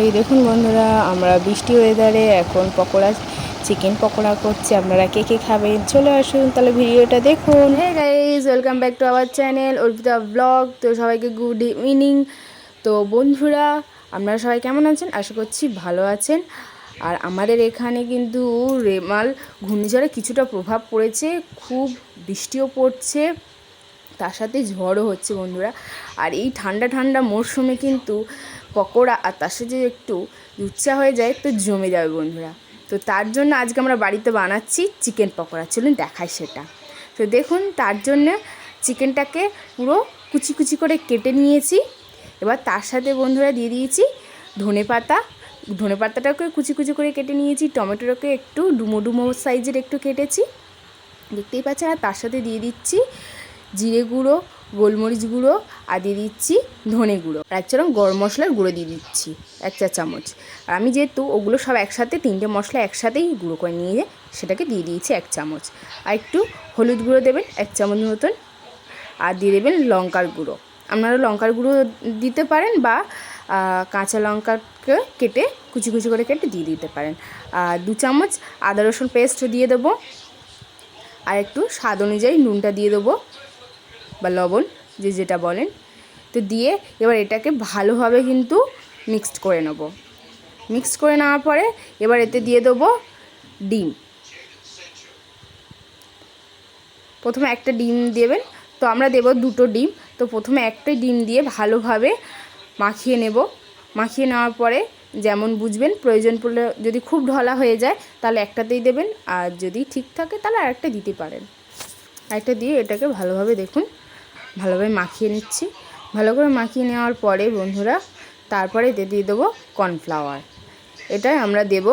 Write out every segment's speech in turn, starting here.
এই দেখুন বন্ধুরা, আমরা বৃষ্টি ওয়েদারে এখন পকোড়া চিকেন পকোড়া করছি। আপনারা কে কে খাবেন? চলে আসুন, তাহলে ভিডিওটা দেখুন। Hey guys welcome back to our channel Arpita blog তো সবাইকে গুড ইভিনিং তো বন্ধুরা, আপনারা সবাই কেমন আছেন? আশা করছি ভালো আছেন। আর আমাদের এখানে কিন্তু রেমাল ঘূর্ণিঝড়ে কিছুটা প্রভাব পড়েছে, খুব বৃষ্টিও পড়ছে। তার সাথে ঝড়ও হচ্ছে বন্ধুরা। আর এই ঠান্ডা ঠান্ডা মরশুমে কিন্তু পকোড়া আর তার সাথে একটু উচ্চা হয়ে যায়, তো জমে যাবে বন্ধুরা। তো তার জন্য আজকে আমরা বাড়িতে বানাচ্ছি চিকেন পকোড়া। চলুন দেখাই সেটা। তো দেখুন, তার জন্য চিকেনটাকে পুরো কুচি কুচি করে কেটে নিয়েছি। এবার তার সাথে বন্ধুরা দিয়ে দিয়েছি ধনে পাতা। ধনে পাতাটাকে কুচি কুচি করে কেটে নিয়েছি। টমেটোটাকে একটু ডুমো ডুমো সাইজের একটু কেটেছি। দেখতেই পাচ্ছেন, আর তার সাথে দিয়ে দিচ্ছি জিরে গুঁড়ো, গোলমরিচ গুঁড়ো আর দিয়ে দিচ্ছি ধনে গুঁড়ো। আর এক চামচ গরম মশলার গুঁড়ো দিয়ে দিচ্ছি, এক চা চামচ। আর আমি যেহেতু ওগুলো সব একসাথে, তিনটে মশলা একসাথেই গুঁড়ো করে নিয়ে সেটাকে দিয়ে দিয়েছি এক চামচ। আর একটু হলুদ গুঁড়ো দেবেন এক চামচ মতন। আর দিয়ে দেবেন লঙ্কার গুঁড়ো। আপনারা লঙ্কার গুঁড়ো দিতে পারেন বা কাঁচা লঙ্কাকে কেটে কুচি কুচি করে কেটে দিয়ে দিতে পারেন। আর দু চামচ আদা রসুন পেস্ট দিয়ে দেবো। আর একটু স্বাদ অনুযায়ী নুনটা দিয়ে দেবো। বা লবণ, যে যেটা বলেন। তো দিয়ে এবার এটাকে ভালোভাবে কিন্তু মিক্সড করে নেব। মিক্সড করে নেওয়ার পরে এবার এতে দিয়ে দেবো ডিম। প্রথমে একটা ডিম দেবেন, তো আমরা দেবো দুটো ডিম। তো প্রথমে একটাই ডিম দিয়ে ভালোভাবে মাখিয়ে নেব। মাখিয়ে নেওয়ার পরে যেমন বুঝবেন, প্রয়োজন পড়লে যদি খুব ঢলা হয়ে যায়, তাহলে একটাতেই দেবেন। আর যদি ঠিক থাকে, তাহলে আরেকটা দিতে পারেন। একটা দিয়ে এটাকে ভালোভাবে দেখুন। ভালোভাবে মাখিয়ে নিচ্ছি। ভালো করে মাখিয়ে নেওয়ার পরে বন্ধুরা, তারপরে এতে দিয়ে দেবো কর্নফ্লাওয়ার। এটাই আমরা দেব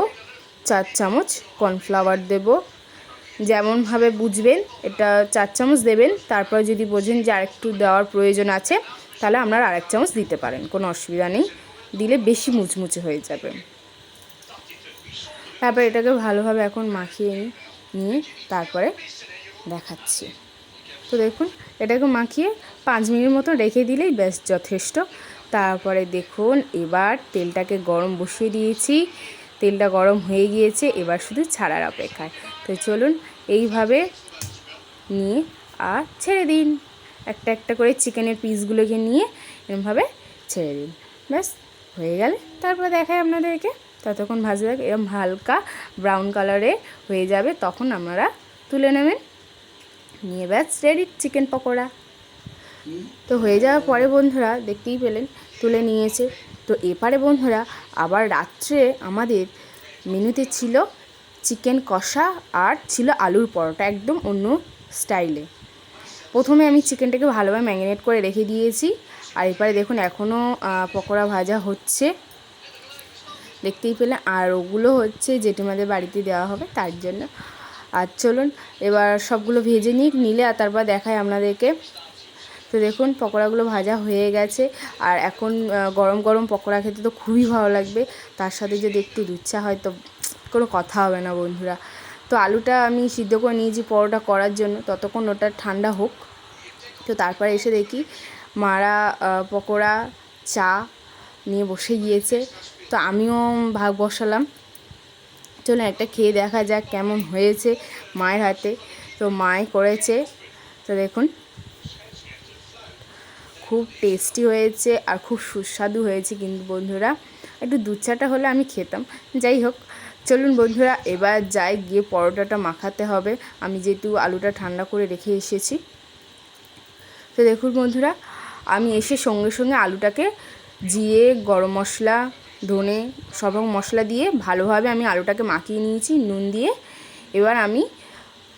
চার চামচ কর্নফ্লাওয়ার দেব। যেমনভাবে বুঝবেন, এটা চার চামচ দেবেন, তারপরে যদি বোঝেন যে আরেকটু দেওয়ার প্রয়োজন আছে, তাহলে আপনারা আরেক চামচ দিতে পারেন, কোনো অসুবিধা নেই। দিলে বেশি মুচমুচে হয়ে যাবে। তারপর এটাকে ভালোভাবে এখন মাখিয়ে নিয়ে তারপরে দেখাচ্ছি। তো দেখুন, এটাকে মাখিয়ে পাঁচ মিনিট মতো রেখে দিলেই ব্যাস যথেষ্ট। তারপরে দেখুন, এবার তেলটাকে গরম বসিয়ে দিয়েছি। তেলটা গরম হয়ে গিয়েছে, এবার শুধু ছাড়ার অপেক্ষায়। তো চলুন, এইভাবে নিয়ে আর ছেড়ে দিন। একটা একটা করে চিকেনের পিসগুলোকে নিয়ে এরমভাবে ছেড়ে দিন। ব্যাস, হয়ে গেলে। তারপরে দেখায় আপনাদেরকে। ততক্ষণ ভাজতে থাকে এরকম হালকা ব্রাউন কালারে হয়ে যাবে, তখন আপনারা তুলে নেবেন। নিয়ে ব্যাস রেডি চিকেন পকোড়া। তো হয়ে যাওয়ার পরে বন্ধুরা, দেখতেই পেলেন, তুলে নিয়েছে। তো এপারে বন্ধুরা, আবার রাত্রে আমাদের মেনুতে ছিল চিকেন কষা আর ছিল আলুর পরোটা, একদম অন্য স্টাইলে প্রথমে আমি চিকেনটাকে ভালোভাবে ম্যারিনেট করে রেখে দিয়েছি। আর এপারে দেখুন এখনও পকোড়া ভাজা হচ্ছে। দেখতেই পেলে আর ওগুলো হচ্ছে জেঠিমাদের বাড়িতে দেওয়া হবে, তার জন্য আর চলুন, এবার সবগুলো ভেজে নিই নিলে আর তারপর দেখায় আপনাদেরকে। তো দেখুন, পকোড়াগুলো ভাজা হয়ে গেছে। আর এখন গরম গরম পকোড়া খেতে তো খুবই ভালো লাগবে। তার সাথে যদি একটু দুচ্ছা হয় তো কোনো কথা হবে না বন্ধুরা। তো আলুটা আমি সিদ্ধ করে নিয়েছি পরোটা করার জন্য। ততক্ষণ ওটা ঠান্ডা হোক। তো তারপরে এসে দেখি, মারা পকোড়া, চা নিয়ে বসে গিয়েছে। তো আমিও ভাগ বসালাম। চলুন একটা খেয়ে দেখা যাক কেমন হয়েছে মায়ের হাতে। তো মায় করেছে, তো দেখুন। খুব টেস্টি হয়েছে আর খুব সুস্বাদু হয়েছে কিন্তু বন্ধুরা। একটু দুধ চাটা হলে আমি খেতাম। যাই হোক, চলুন বন্ধুরা, এবার যাই গিয়ে পরোটাটা মাখাতে হবে। আমি যেহেতু আলুটা ঠান্ডা করে রেখে এসেছি। তো দেখুন বন্ধুরা, আমি এসে সঙ্গে সঙ্গে আলুটাকে জিরে, গরম মশলা ধনে সব রকম মশলা দিয়ে ভালোভাবে আমি আলুটাকে মাখিয়ে নিয়েছি, নুন দিয়ে। এবার আমি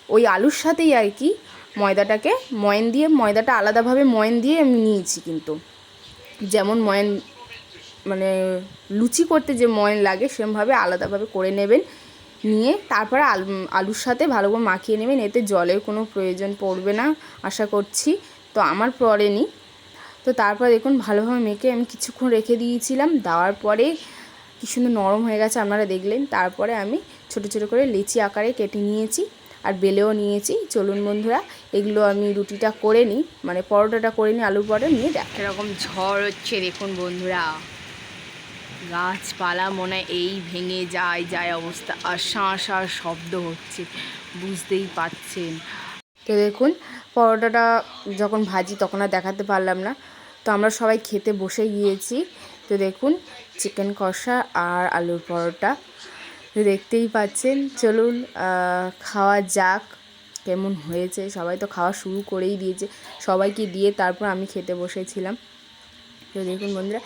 ওই আলুর সাথেই আর কি ময়দাটাকে, ময়ন দিয়ে, ময়দাটা আলাদাভাবে ময়ন দিয়ে আমি নিয়েছি কিন্তু। যেমন ময়ন মানে লুচি করতে যে ময়ন লাগে সেরকমভাবে আলাদাভাবে করে নেবেন, নিয়ে তারপরে আলু, আলুর সাথে ভালো করে মাখিয়ে নেবেন, এতে জলের কোনো প্রয়োজন পড়বে না, আশা করছি। তো আমার পড়েনি তো তারপর দেখুন ভালোভাবে মেখে আমি কিছুক্ষণ রেখে দিয়েছিলাম। দেওয়ার পরে কি সুন্দর নরম হয়ে গেছে আপনারা দেখলেন। তারপরে আমি ছোট ছোট করে লিচি আকারে কেটে নিয়েছি আর বেলেও নিয়েছি। চলুন বন্ধুরা এগুলো আমি রুটিটা করে নিই মানে পরোটাটা করে নিই আলুর পরে নিয়ে। দেখ এরকম ঝড় হচ্ছে দেখুন বন্ধুরা। গাছপালা মনে এই ভেঙে যায় যায় অবস্থা। আশা আশা শব্দ হচ্ছে বুঝতেই পাচ্ছেন তো দেখুন পরোটাটা যখন ভাজি তখন আর দেখাতে পারলাম না। তো আমরা সবাই খেতে বসে গিয়েছি। তো দেখুন চিকেন কষা আর আলুর পরোটা। দেখতেই পাচ্ছেন, চলুন খাওয়া যাক, কেমন হয়েছে। সবাই তো খাওয়া শুরু করেই দিয়েছে। সবাইকে দিয়ে তারপর আমি খেতে বসেছিলাম। তো দেখুন বন্ধুরা,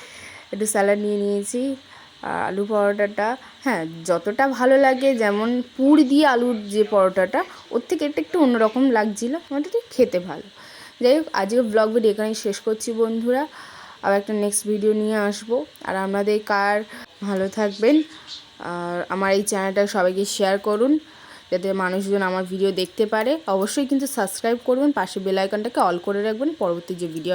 একটু স্যালাড নিয়ে নিয়েছি। আলু পরোটাটা হ্যাঁ যতটা ভালো লাগে, যেমন পুর দিয়ে আলুর যে পরোটাটা, ওর থেকে এটা একটু অন্যরকম লাগছিল মোটামুটি খেতে ভালো। যাই হোক আজকে ব্লগ ভিডিও এখানেই শেষ করছি বন্ধুরা। আবার একটা নেক্সট ভিডিও নিয়ে আসব। আর আমাদের কার, ভালো থাকবেন। আর আমার এই চ্যানেলটা সবাইকে শেয়ার করুন, যাতে মানুষজন আমার ভিডিও দেখতে পারে। অবশ্যই কিন্তু সাবস্ক্রাইব করবেন, পাশে বেল আইকনটাকে অল করে রাখবেন। পরবর্তী যে ভিডিও